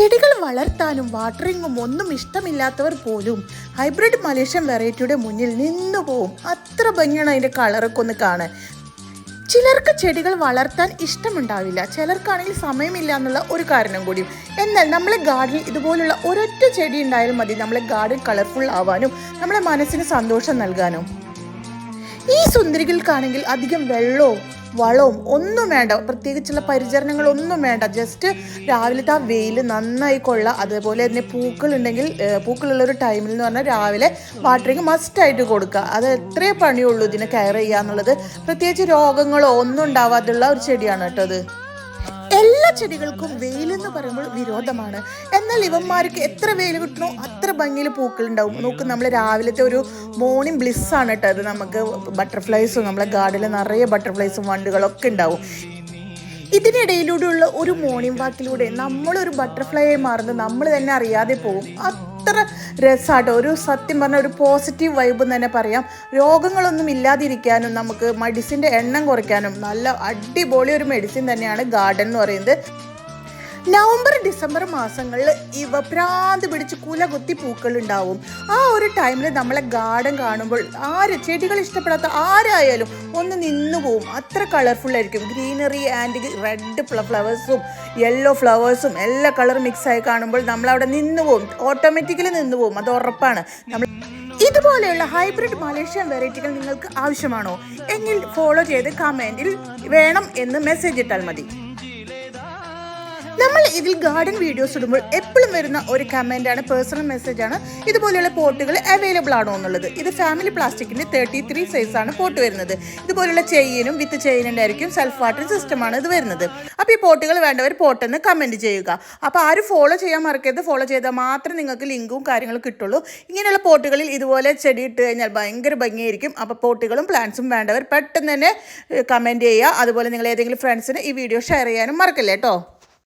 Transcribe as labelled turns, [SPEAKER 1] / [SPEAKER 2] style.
[SPEAKER 1] ചെടികൾ വളർത്താനും വാട്ടറിങ്ങും ഒന്നും ഇഷ്ടമില്ലാത്തവർ പോലും ഹൈബ്രിഡ് മലേഷ്യൻ വെറൈറ്റിയുടെ മുന്നിൽ നിന്നു പോവും. അത്ര ഭംഗിയാണ് അതിന്റെ കളറൊക്കെ ഒന്ന് കാണാൻ. ചിലർക്ക് ചെടികൾ വളർത്താൻ ഇഷ്ടമുണ്ടാവില്ല. ചിലർക്കാണെങ്കിൽ സമയമില്ല എന്നുള്ള ഒരു കാരണം കൂടിയും. എന്നാൽ നമ്മളെ ഗാർഡനിൽ ഇതുപോലുള്ള ഒരൊറ്റ ചെടി ഉണ്ടായാലും മതി. നമ്മളെ ഗാർഡൻ കളർഫുൾ ആവാനും നമ്മളെ മനസ്സിന് സന്തോഷം നൽകാനും. ഈ സുന്ദരികൾക്കാണെങ്കിൽ അധികം വെള്ളവും വളവും ഒന്നും വേണ്ട. പ്രത്യേകിച്ചുള്ള പരിചരണങ്ങളൊന്നും വേണ്ട. ജസ്റ്റ് രാവിലത്തെ ആ വെയിൽ നന്നായി കൊള്ള അതേപോലെ തന്നെ പൂക്കളുണ്ടെങ്കിൽ പൂക്കളുള്ള ഒരു ടൈമിൽ എന്ന് പറഞ്ഞാൽ രാവിലെ വാട്ടറിങ് മസ്റ്റായിട്ട് കൊടുക്കുക. അത് എത്രയേ പണിയുള്ളൂ ഇതിനെ കെയർ ചെയ്യുക എന്നുള്ളത്. പ്രത്യേകിച്ച് രോഗങ്ങളോ ഒന്നും ഉണ്ടാവാതുള്ള ഒരു ചെടിയാണ് കേട്ടോ അത് എല്ലാ ചെടികൾക്കും വെയിലെന്ന് പറയുമ്പോൾ വിരോധമാണ്. എന്നാൽ ഇവന്മാർക്ക് എത്ര വെയിൽ കിട്ടണോ അത്ര ഭംഗിയിൽ പൂക്കൾ ഉണ്ടാവും. നോക്ക് നമ്മൾ രാവിലത്തെ ഒരു മോർണിംഗ് ബ്ലിസ് ആണ് കേട്ടോ അത് നമുക്ക് ബട്ടർഫ്ലൈസും നമ്മളെ ഗാർഡനിൽ നിറയെ ബട്ടർഫ്ലൈസും വണ്ടുകളൊക്കെ ഉണ്ടാവും. ഇതിനിടയിലൂടെയുള്ള ഒരു മോർണിംഗ് വാക്കിലൂടെ നമ്മളൊരു ബട്ടർഫ്ലൈ ആയി മാറുന്നത് നമ്മൾ തന്നെ അറിയാതെ പോകും. അത്ര രസമാട്ടോ ഒരു സത്യം പറഞ്ഞ ഒരു പോസിറ്റീവ് വൈബ് എന്ന് തന്നെ പറയാം. രോഗങ്ങളൊന്നും ഇല്ലാതിരിക്കാനും നമുക്ക് മെഡിസിന്റെ എണ്ണം കുറയ്ക്കാനും നല്ല അടിപൊളി ഒരു മെഡിസിൻ തന്നെയാണ് ഗാർഡൻ എന്ന് പറയുന്നത്. നവംബർ ഡിസംബർ മാസങ്ങളിൽ ഇവ പ്രാന്ത് പിടിച്ച് കുല കുത്തി പൂക്കൾ ഉണ്ടാവും ആ ഒരു ടൈമിൽ നമ്മളെ ഗാർഡൻ കാണുമ്പോൾ ആര് ചെടികൾ ഇഷ്ടപ്പെടാത്ത ആരായാലും ഒന്ന് നിന്നു പോവും. അത്ര കളർഫുൾ ആയിരിക്കും. ഗ്രീനറി ആൻഡ് റെഡ് ഫ്ലവേഴ്സും യെല്ലോ ഫ്ലവേഴ്സും എല്ലാ കളർ മിക്സ് ആയി കാണുമ്പോൾ നമ്മൾ അവിടെ നിന്ന് പോവും. ഓട്ടോമാറ്റിക്കലി നിന്ന് പോവും. അത് ഉറപ്പാണ്. നമ്മൾ ഇതുപോലെയുള്ള ഹൈബ്രിഡ് മലേഷ്യൻ വെറൈറ്റികൾ നിങ്ങൾക്ക് ആവശ്യമാണോ? എങ്കിൽ ഫോളോ ചെയ്ത് കമന്റിൽ വേണം എന്ന് മെസ്സേജ് ഇട്ടാൽ മതി. നമ്മൾ ഇതിൽ ഗാർഡൻ വീഡിയോസ് ഇടുമ്പോൾ എപ്പോഴും വരുന്ന ഒരു കമന്റ് ആണ് പേഴ്സണൽ മെസ്സേജ് ആണ്. ഇതുപോലെയുള്ള പോട്ടുകൾ അവൈലബിൾ ആണോ എന്നുള്ളത്. ഇത് ഫാമിലി പ്ലാസ്റ്റിക്കിന്റെ തേർട്ടി ത്രീ സൈസാണ് പോട്ട് വരുന്നത്. ഇതുപോലുള്ള ചെയിനും വിത്ത് ചെയിനിന്റെ ആയിരിക്കും സെൽഫ് വാട്ടർ സിസ്റ്റമാണ് ഇത് വരുന്നത്. അപ്പോൾ ഈ പോട്ടുകൾ വേണ്ടവർ പോട്ടെന്ന് കമന്റ് ചെയ്യുക. അപ്പോൾ ആരും ഫോളോ ചെയ്യാൻ മറക്കരുത്. ഫോളോ ചെയ്താൽ മാത്രം നിങ്ങൾക്ക് ലിങ്കും കാര്യങ്ങളും കിട്ടുള്ളൂ. ഇങ്ങനെയുള്ള പോട്ടുകളിൽ ഇതുപോലെ ചെടി ഇട്ട് കഴിഞ്ഞാൽ ഭയങ്കര ഭംഗിയായിരിക്കും. അപ്പോൾ പോട്ടുകളും പ്ലാന്റ്സും വേണ്ടവർ പെട്ടെന്ന് തന്നെ കമന്റ് ചെയ്യുക. അതുപോലെ നിങ്ങൾ ഏതെങ്കിലും ഫ്രണ്ട്സിന് ഈ വീഡിയോ ഷെയർ ചെയ്യാനും മറക്കല്ലേ കേട്ടോ